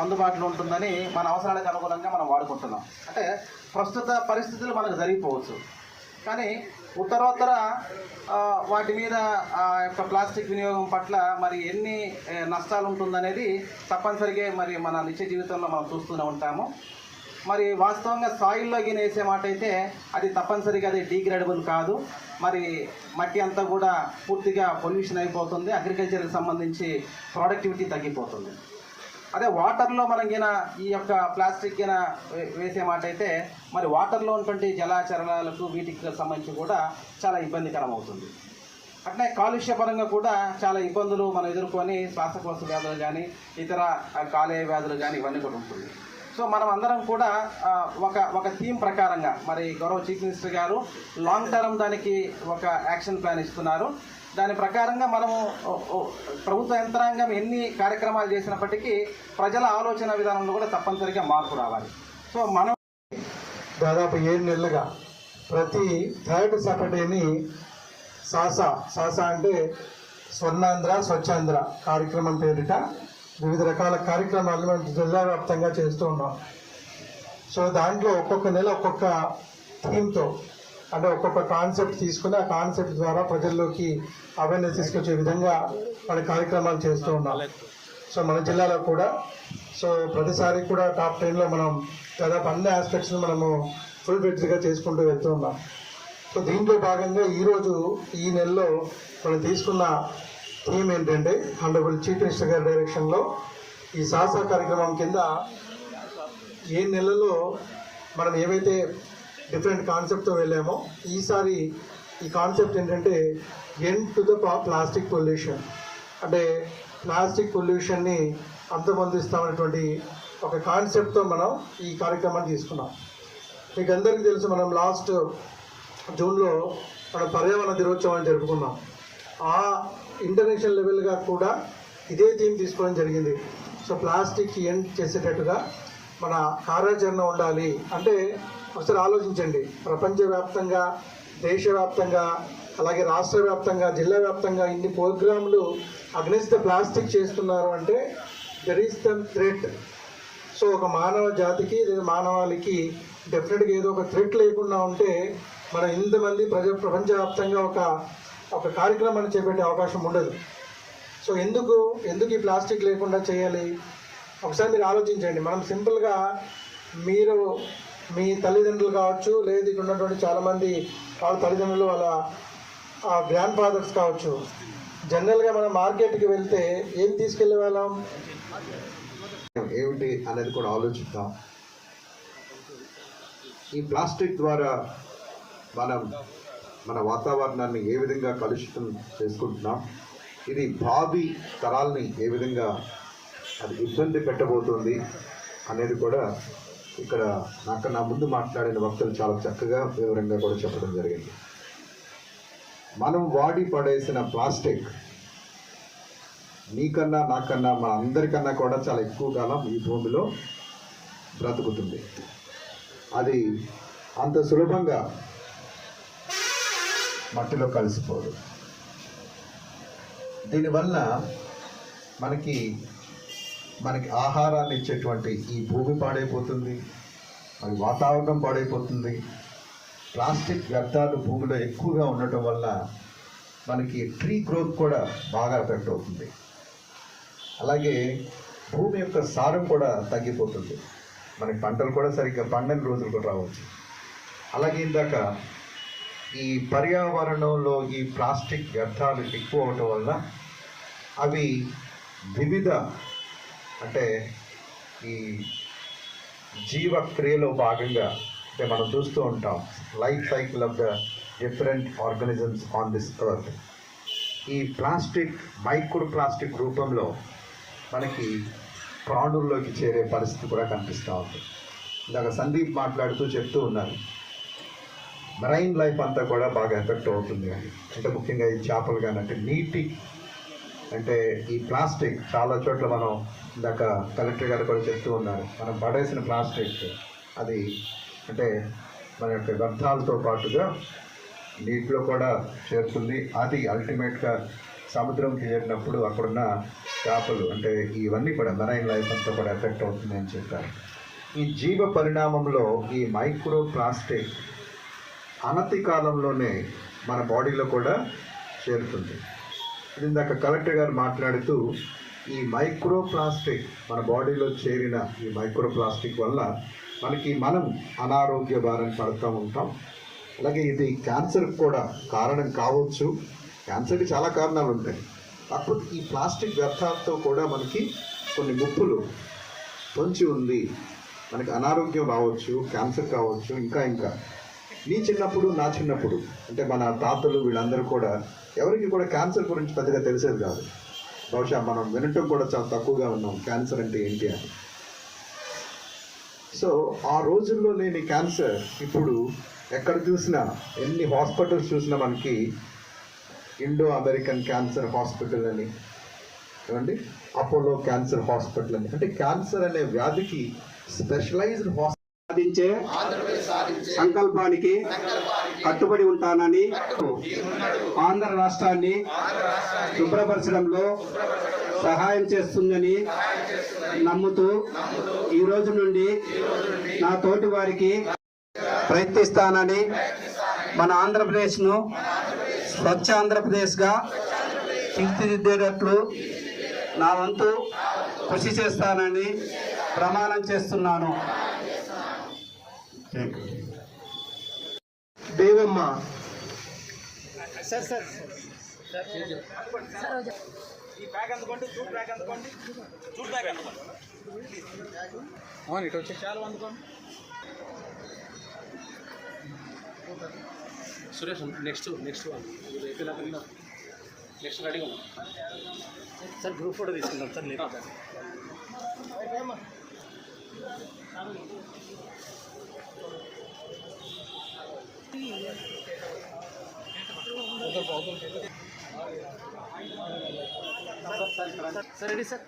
అందుబాటులో ఉంటుందని మన అవసరాలకు అనుగుణంగా మనం వాడుకుంటున్నాం. అంటే ప్రస్తుత పరిస్థితులు మనకు జరిగిపోవచ్చు. కానీ ఉత్తరోత్తర వాటి మీద ఆ యొక్క ప్లాస్టిక్ వినియోగం పట్ల మరి ఎన్ని నష్టాలు ఉంటుందనేది తప్పనిసరిగా మరి మన నిత్య జీవితంలో మనం చూస్తూనే ఉంటాము. మరి వాస్తవంగా సాయిల్లో గిన వేసే మాట అయితే అది తప్పనిసరిగా అది డీగ్రేడబుల్ కాదు. మరి మట్టి అంతా కూడా పూర్తిగా పొల్యూషన్ అయిపోతుంది. అగ్రికల్చర్కి సంబంధించి ప్రొడక్టివిటీ తగ్గిపోతుంది. అదే వాటర్లో మనం గిన ఈ యొక్క ప్లాస్టిక్ గిన వేసే మాట అయితే మరి వాటర్లో ఉన్నటువంటి జలాచరణాలకు వీటికి సంబంధించి కూడా చాలా ఇబ్బందికరం అవుతుంది అట్లే కాలుష్య పరంగా కూడా చాలా ఇబ్బందులు మనం ఎదుర్కొని శ్వాసకోశ వ్యాధులు కానీ ఇతర కాలేయ వ్యాధులు కానీ ఇవన్నీ కూడా ఉంటుంది. సో మనం అందరం కూడా ఒక ఒక థీమ్ ప్రకారంగా మరి గౌరవ చీఫ్ మినిస్టర్ గారు లాంగ్ టర్మ్ దానికి ఒక యాక్షన్ ప్లాన్ ఇస్తున్నారు. దాని ప్రకారంగా మనము ప్రభుత్వ యంత్రాంగం ఎన్ని కార్యక్రమాలు చేసినప్పటికీ ప్రజల ఆలోచన విధానంలో కూడా తప్పనిసరిగా మార్పు రావాలి. సో మనం దాదాపు ఏడు నెలలుగా ప్రతి థర్డ్ సాటర్డేని సాసా సాసా అంటే స్వర్ణాంధ్ర స్వచ్ఛాంధ్ర కార్యక్రమం పేరిట వివిధ రకాల కార్యక్రమాలు మనం జిల్లా వ్యాప్తంగా చేస్తూ ఉన్నాం. సో దాంట్లో ఒక్కొక్క నెల ఒక్కొక్క థీమ్తో అంటే ఒక్కొక్క కాన్సెప్ట్ తీసుకుని ఆ కాన్సెప్ట్ ద్వారా ప్రజల్లోకి అవేర్నెస్ తీసుకొచ్చే విధంగా మన కార్యక్రమాలు చేస్తూ ఉన్నాం. సో మన జిల్లాలో కూడా సో ప్రతిసారి కూడా టాప్ టెన్లో మనం దాదాపు అన్ని ఆస్పెక్ట్స్ని మనము ఫుల్గా చేసుకుంటూ వెళ్తూ ఉన్నాం. సో దీంట్లో భాగంగా ఈరోజు ఈ నెలలో మనం తీసుకున్న థీమ్ ఏంటంటే హండ్రబుల్ చీఫ్ మినిస్టర్ గారి డైరెక్షన్లో ఈ సాహస కార్యక్రమం కింద ఏ నెలలో మనం ఏవైతే డిఫరెంట్ కాన్సెప్ట్తో వెళ్ళామో. ఈసారి ఈ కాన్సెప్ట్ ఏంటంటే end to the plastic pollution అంటే ప్లాస్టిక్ పొల్యూషన్ని అంతమందిస్తామనేటువంటి ఒక కాన్సెప్ట్తో మనం ఈ కార్యక్రమాన్ని తీసుకున్నాం. మీకు అందరికీ తెలుసు మనం లాస్ట్ జూన్లో మన పర్యావరణ దినోత్సవాన్ని జరుపుకున్నాం. ఆ ఇంటర్నేషనల్ లెవెల్గా కూడా ఇదే థీమ్ తీసుకోవడం జరిగింది. సో ప్లాస్టిక్ ఎండ్ చేసేటట్టుగా మన కార్యాచరణ ఉండాలి. అంటే ఒకసారి ఆలోచించండి. ప్రపంచవ్యాప్తంగా దేశవ్యాప్తంగా అలాగే రాష్ట్ర వ్యాప్తంగా జిల్లా వ్యాప్తంగా ఇన్ని ప్రోగ్రాంలు అగ్నిస్త ప్లాస్టిక్ చేస్తున్నారు అంటే there is the threat so ఒక మానవ జాతికి లేదా మానవాళికి డెఫినెట్గా ఏదో ఒక థ్రెట్ లేకుండా ఉంటే మనం ఇంతమంది ప్రజ ప్రపంచవ్యాప్తంగా ఒక ఒక కార్యక్రమాన్ని చేపట్టే అవకాశం ఉండదు. సో ఎందుకు ఎందుకు ఈ ప్లాస్టిక్ లేకుండా చేయాలి? ఒకసారి మీరు ఆలోచించండి. మనం సింపుల్గా మీరు మీ తల్లిదండ్రులు కావచ్చు లేదు ఇక్కడ ఉన్నటువంటి చాలామంది వాళ్ళ తల్లిదండ్రులు వాళ్ళ గ్రాండ్ ఫాదర్స్ కావచ్చు. జనరల్గా మనం మార్కెట్కి వెళ్తే ఏం తీసుకెళ్ళే వాళ్ళం? ఏమిటి అనేది కూడా ఆలోచిద్దాం. ఈ ప్లాస్టిక్ ద్వారా మనం మన వాతావరణాన్ని ఏ విధంగా కలుషితం చేసుకుంటున్నాం? ఇది భావి తరాల్ని ఏ విధంగా అది ఇబ్బంది పెట్టబోతుంది అనేది కూడా ఇక్కడ నాకన్నా ముందు మాట్లాడిన వక్తలు చాలా చక్కగా వివరంగా కూడా చెప్పడం జరిగింది. మనం వాడి పడేసిన ప్లాస్టిక్ నీకన్నా నాకన్నా మన అందరికన్నా కూడా చాలా ఎక్కువ కాలం ఈ భూమిలో బ్రతుకుతుంది. అది అంత సులభంగా మట్టిలో కలిసిపోదు. దీనివల్ల మనకి మనకి ఆహారాన్ని ఇచ్చేటువంటి ఈ భూమి పాడైపోతుంది మరి వాతావరణం పాడైపోతుంది. ప్లాస్టిక్ వ్యర్థాలు భూమిలో ఎక్కువగా ఉండటం వల్ల మనకి ట్రీ గ్రోత్ కూడా బాగా ఎఫెక్ట్ అవుతుంది. అలాగే భూమి యొక్క సారం కూడా తగ్గిపోతుంది. మనకి పంటలు కూడా సరిగ్గా పండని రోజులు కూడా రావచ్చు. అలాగే ఇందాక ఈ పర్యావరణంలో ఈ ప్లాస్టిక్ వ్యర్థాలు ఎక్కువ అవటం వల్ల అవి వివిధ అంటే ఈ జీవక్రియలో భాగంగా అంటే మనం చూస్తూ ఉంటాం. Life cycle of the different organisms on this earth. ఈ ప్లాస్టిక్ మైక్రో ప్లాస్టిక్ రూపంలో మనకి ప్రాణుల్లోకి చేరే పరిస్థితి కూడా కనిపిస్తూ ఉంది. ఇందాక సందీప్ మాట్లాడుతూ చెప్తూ ఉన్నారు. మెరైన్ లైఫ్ అంతా కూడా బాగా ఎఫెక్ట్ అవుతుంది. అని అంటే ముఖ్యంగా ఈ చేపలు కానీ అంటే నీటి అంటే ఈ ప్లాస్టిక్ చాలా చోట్ల మనం ఇందాక కలెక్టర్ గారు కూడా చెప్తూ ఉన్నారు. మనం పడేసిన ప్లాస్టిక్ అది అంటే మన యొక్క వ్యర్థాలతో పాటుగా నీటిలో కూడా చేరుతుంది. అది అల్టిమేట్గా సముద్రంకి చేరినప్పుడు అక్కడున్న చేపలు అంటే ఇవన్నీ కూడా మెరైన్ లైఫ్ అంతా కూడా ఎఫెక్ట్ అవుతుంది అని చెప్పారు. ఈ జీవ పరిణామంలో ఈ మైక్రో ప్లాస్టిక్ అనతి కాలంలోనే మన బాడీలో కూడా చేరుతుంది. ఇందాక కలెక్టర్ గారు మాట్లాడుతూ ఈ మైక్రో ప్లాస్టిక్ మన బాడీలో చేరిన ఈ మైక్రో ప్లాస్టిక్ వల్ల మనకి మనం అనారోగ్య బారిన పడుతూ ఉంటాం. అలాగే ఇది క్యాన్సర్ కూడా కారణం కావచ్చు. క్యాన్సర్కి చాలా కారణాలు ఉంటాయి. కాకపోతే ఈ ప్లాస్టిక్ వ్యర్థాలతో కూడా మనకి కొన్ని ముప్పులు పొంచి ఉంది. మనకి అనారోగ్యం రావచ్చు క్యాన్సర్ కావచ్చు ఇంకా ఇంకా. నీ చిన్నప్పుడు నా చిన్నప్పుడు. అంటే మన తాతలు వీళ్ళందరూ కూడా ఎవరికి కూడా క్యాన్సర్ గురించి పెద్దగా తెలిసేది కాదు. బహుశా మనం వినటం కూడా చాలా తక్కువగా ఉన్నాం. క్యాన్సర్ అంటే ఏంటి అని. సో ఆ రోజుల్లో లేని క్యాన్సర్ ఇప్పుడు ఎక్కడ చూసినా ఎన్ని హాస్పిటల్స్ చూసినా మనకి ఇండో అమెరికన్ క్యాన్సర్ హాస్పిటల్ అని. ఏమండి? అపోలో క్యాన్సర్ హాస్పిటల్ అని. అంటే క్యాన్సర్ అనే వ్యాధికి స్పెషలైజ్డ్ హాస్పిటల్ సాధించే సంకల్పానికి కట్టుబడి ఉంటానని ఆంధ్ర రాష్ట్రాన్ని శుభ్రపరచడంలో సహాయం చేస్తుందని నమ్ముతూ ఈ రోజు నుండి నా తోటి వారికి ప్రయత్నిస్తానని మన ఆంధ్రప్రదేశ్ను స్వచ్ఛ ఆంధ్రప్రదేశ్గా తీర్చిదిద్దేటట్లు నా వంతు కృషి చేస్తానని ప్రమాణం చేస్తున్నాను. దేవమ్మ. ఇటు వచ్చి. చాలా అందుకోండి సురేష్ నెక్స్ట్ నెక్స్ట్ నెక్స్ట్ రెడీగా ఉన్నాం సార్ గ్రూప్ ఫోటో తీసుకుంటాం సార్ లేదు సార్ రెడీ సార్